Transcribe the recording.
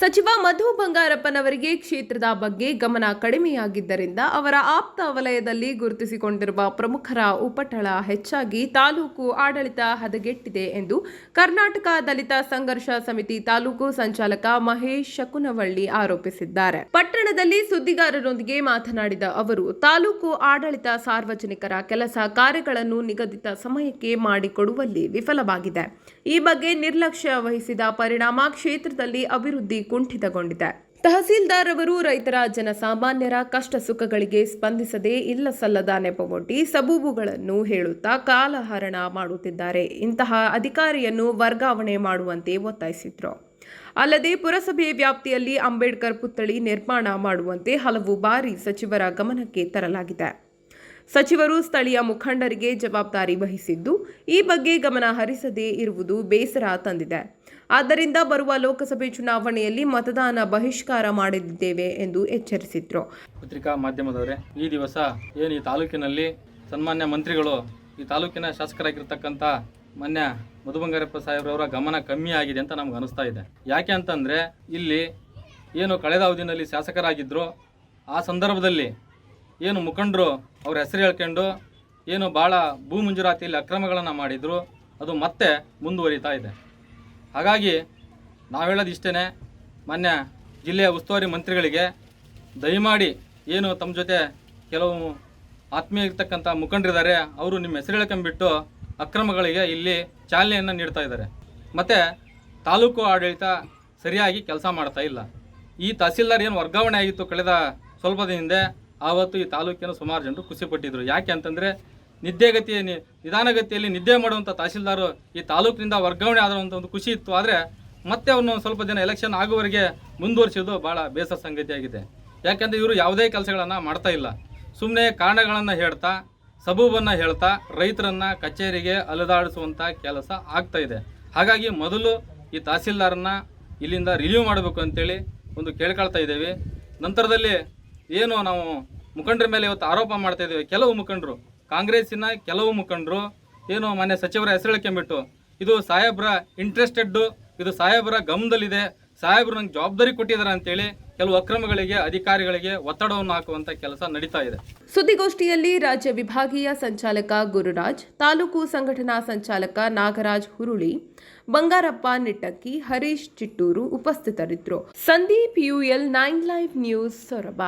ಸಚಿವ ಮಧು ಬಂಗಾರಪ್ಪನವರಿಗೆ ಕ್ಷೇತ್ರದ ಬಗ್ಗೆ ಗಮನ ಕಡಿಮೆಯಾಗಿದ್ದರಿಂದ ಅವರ ಆಪ್ತ ವಲಯದಲ್ಲಿ ಗುರುತಿಸಿಕೊಂಡಿರುವ ಪ್ರಮುಖರ ಉಪಟಳ ಹೆಚ್ಚಾಗಿ ತಾಲೂಕು ಆಡಳಿತ ಹದಗೆಟ್ಟಿದೆ ಎಂದು ಕರ್ನಾಟಕ ದಲಿತ ಸಂಘರ್ಷ ಸಮಿತಿ ತಾಲೂಕು ಸಂಚಾಲಕ ಮಹೇಶ್ ಶಕುನವಳ್ಳಿ ಆರೋಪಿಸಿದ್ದಾರೆ. ಪಟ್ಟಣದಲ್ಲಿ ಸುದ್ದಿಗಾರರೊಂದಿಗೆ ಮಾತನಾಡಿದ ಅವರು, ತಾಲೂಕು ಆಡಳಿತ ಸಾರ್ವಜನಿಕರ ಕೆಲಸ ಕಾರ್ಯಗಳನ್ನು ನಿಗದಿತ ಸಮಯಕ್ಕೆ ಮಾಡಿಕೊಡುವಲ್ಲಿ ವಿಫಲವಾಗಿದೆ. ಈ ಬಗ್ಗೆ ನಿರ್ಲಕ್ಷ್ಯ ವಹಿಸಿದ ಪರಿಣಾಮ ಕ್ಷೇತ್ರದಲ್ಲಿ ಅಭಿವೃದ್ಧಿ ಕುಂಠಿತಗೊಂಡಿದೆ. ತಹಸೀಲ್ದಾರ್ ಅವರು ರೈತರ ಜನಸಾಮಾನ್ಯರ ಕಷ್ಟ ಸುಖಗಳಿಗೆ ಸ್ಪಂದಿಸದೆ ಇಲ್ಲ ಸಲ್ಲದ ನೆಪವೊಡ್ಡಿ ಸಬೂಬುಗಳನ್ನು ಹೇಳುತ್ತಾ ಕಾಲಹರಣ ಮಾಡುತ್ತಿದ್ದಾರೆ. ಇಂತಹ ಅಧಿಕಾರಿಯನ್ನು ವರ್ಗಾವಣೆ ಮಾಡುವಂತೆ ಒತ್ತಾಯಿಸಿದ್ರು. ಅಲ್ಲದೆ ಪುರಸಭೆ ವ್ಯಾಪ್ತಿಯಲ್ಲಿ ಅಂಬೇಡ್ಕರ್ ಪುತ್ಥಳಿ ನಿರ್ಮಾಣ ಮಾಡುವಂತೆ ಹಲವು ಬಾರಿ ಸಚಿವರ ಗಮನಕ್ಕೆ ತರಲಾಗಿದೆ. ಸಚಿವರು ಸ್ಥಳೀಯ ಮುಖಂಡರಿಗೆ ಜವಾಬ್ದಾರಿ ವಹಿಸಿದ್ದು, ಈ ಬಗ್ಗೆ ಗಮನ ಹರಿಸದೇ ಇರುವುದು ಬೇಸರ ತಂದಿದೆ. ಆದ್ದರಿಂದ ಬರುವ ಲೋಕಸಭೆ ಚುನಾವಣೆಯಲ್ಲಿ ಮತದಾನ ಬಹಿಷ್ಕಾರ ಮಾಡಲಿದ್ದೇವೆ ಎಂದು ಎಚ್ಚರಿಸಿದ್ರು. ಪತ್ರಿಕಾ ಮಾಧ್ಯಮದವರೇ, ಈ ದಿವಸ ಏನು ಈ ತಾಲೂಕಿನಲ್ಲಿ ಸನ್ಮಾನ್ಯ ಮಂತ್ರಿಗಳು, ಈ ತಾಲೂಕಿನ ಶಾಸಕರಾಗಿರ್ತಕ್ಕಂಥ ಮಾನ್ಯ ಮಧುಬಂಗಾರಪ್ಪ ಸಾಹೇಬ್ರವರ ಗಮನ ಕಮ್ಮಿ ಆಗಿದೆ ಅಂತ ನಮ್ಗೆ ಅನಿಸ್ತಾ ಇದೆ. ಯಾಕೆ ಅಂತಂದರೆ, ಇಲ್ಲಿ ಏನು ಕಳೆದ ಅವಧಿನಲ್ಲಿ ಶಾಸಕರಾಗಿದ್ದರು ಆ ಸಂದರ್ಭದಲ್ಲಿ ಏನು ಮುಖಂಡರು ಅವ್ರ ಹೆಸರು ಹೇಳ್ಕೊಂಡು ಏನು ಭಾಳ ಭೂ ಮಂಜೂರಾತಿಯಲ್ಲಿ ಅಕ್ರಮಗಳನ್ನು ಮಾಡಿದರು, ಅದು ಮತ್ತೆ ಮುಂದುವರಿತಾ ಇದೆ. ಹಾಗಾಗಿ ನಾವು ಹೇಳೋದು ಇಷ್ಟೇ ಮೊನ್ನೆ ಜಿಲ್ಲೆಯ ಉಸ್ತುವಾರಿ ಮಂತ್ರಿಗಳಿಗೆ ದಯಮಾಡಿ ಏನು ತಮ್ಮ ಜೊತೆ ಕೆಲವು ಆತ್ಮೀಯ ಇರ್ತಕ್ಕಂಥ ಮುಖಂಡರಿದ್ದಾರೆ, ಅವರು ನಿಮ್ಮ ಹೆಸರು ಹೇಳ್ಕೊಂಬಿಟ್ಟು ಅಕ್ರಮಗಳಿಗೆ ಇಲ್ಲಿ ಚಾಲನೆಯನ್ನು ನೀಡ್ತಾ ಇದ್ದಾರೆ. ಮತ್ತು ತಾಲೂಕು ಆಡಳಿತ ಸರಿಯಾಗಿ ಕೆಲಸ ಮಾಡ್ತಾ ಇಲ್ಲ. ಈ ತಹಸೀಲ್ದಾರ್ ಏನು ವರ್ಗಾವಣೆ ಆಗಿತ್ತು ಕಳೆದ ಸ್ವಲ್ಪ ದಿನ ಹಿಂದೆ ಆವತ್ತು ಈ ತಾಲೂಕಿನ ಸುಮಾರು ಜನರು ಖುಷಿಪಟ್ಟಿದ್ರು ಯಾಕೆ ಅಂತಂದರೆ ನಿದ್ದೆಗತಿಯ ನಿಧಾನಗತಿಯಲ್ಲಿ ನಿದ್ದೆ ಮಾಡುವಂಥ ತಹಸೀಲ್ದಾರು ಈ ತಾಲೂಕಿನಿಂದ ವರ್ಗಾವಣೆ ಆದಂಥ ಒಂದು ಖುಷಿ ಇತ್ತು. ಆದರೆ ಮತ್ತೆ ಅವನು ಸ್ವಲ್ಪ ದಿನ ಎಲೆಕ್ಷನ್ ಆಗುವವರೆಗೆ ಮುಂದುವರಿಸೋದು ಭಾಳ ಬೇಸರ ಸಂಗತಿಯಾಗಿದೆ ಯಾಕೆಂದರೆ ಇವರು ಯಾವುದೇ ಕೆಲಸಗಳನ್ನು ಮಾಡ್ತಾ ಇಲ್ಲ. ಸುಮ್ಮನೆ ಕಾರಣಗಳನ್ನು ಹೇಳ್ತಾ, ಸಬೂಬನ್ನು ಹೇಳ್ತಾ, ರೈತರನ್ನು ಕಚೇರಿಗೆ ಅಲೆದಾಡಿಸುವಂಥ ಕೆಲಸ ಆಗ್ತಾ ಇದೆ. ಹಾಗಾಗಿ ಮೊದಲು ಈ ತಹಸೀಲ್ದಾರನ್ನ ಇಲ್ಲಿಂದ ರಿಲೀವ್ ಮಾಡಬೇಕು ಅಂತೇಳಿ ಒಂದು ಕೇಳ್ಕೊಳ್ತಾ ಇದ್ದೇವೆ. ನಂತರದಲ್ಲಿ ಏನು ನಾವು ಮುಖಂಡರ ಮೇಲೆ ಇವತ್ತು ಆರೋಪ ಮಾಡ್ತಾ ಇದ್ದೇವೆ ಕೆಲವು ಮುಖಂಡರು, ಕಾಂಗ್ರೆಸ್ಸಿನ ಕೆಲವು ಮುಖಂಡರು, ಏನು ಮಾನ್ಯ ಸಚಿವರ ಹೆಸರು ಹೇಳ್ಕೊಂಬಿಟ್ಟು, ಇದು ಸಾಹೇಬ್ರ ಇಂಟ್ರೆಸ್ಟೆಡ್ಡು ಇದು ಸಾಹೇಬ್ರ ಗಮನದಲ್ಲಿದೆ, ಸಾಹೇಬ್ರು ನಂಗೆ ಜವಾಬ್ದಾರಿ ಕೊಟ್ಟಿದ್ದಾರೆ ಅಂತೇಳಿ ಕೆಲವು ಅಕ್ರಮಗಳಿಗೆ, ಅಧಿಕಾರಿಗಳಿಗೆ ಒತ್ತಡವನ್ನು ಹಾಕುವಂತ ಕೆಲಸ ನಡೀತಾ ಇದೆ. ಸುದ್ದಿಗೋಷ್ಠಿಯಲ್ಲಿ ರಾಜ್ಯ ವಿಭಾಗೀಯ ಸಂಚಾಲಕ ಗುರುರಾಜ್, ತಾಲೂಕು ಸಂಘಟನಾ ಸಂಚಾಲಕ ನಾಗರಾಜ್ ಹುರುಳಿ, ಬಂಗಾರಪ್ಪ ನಿಟ್ಟಕ್ಕಿ, ಹರೀಶ್ ಚಿಟ್ಟೂರು ಉಪಸ್ಥಿತರಿದ್ದರು. Sandeep UL nine live news Sorab.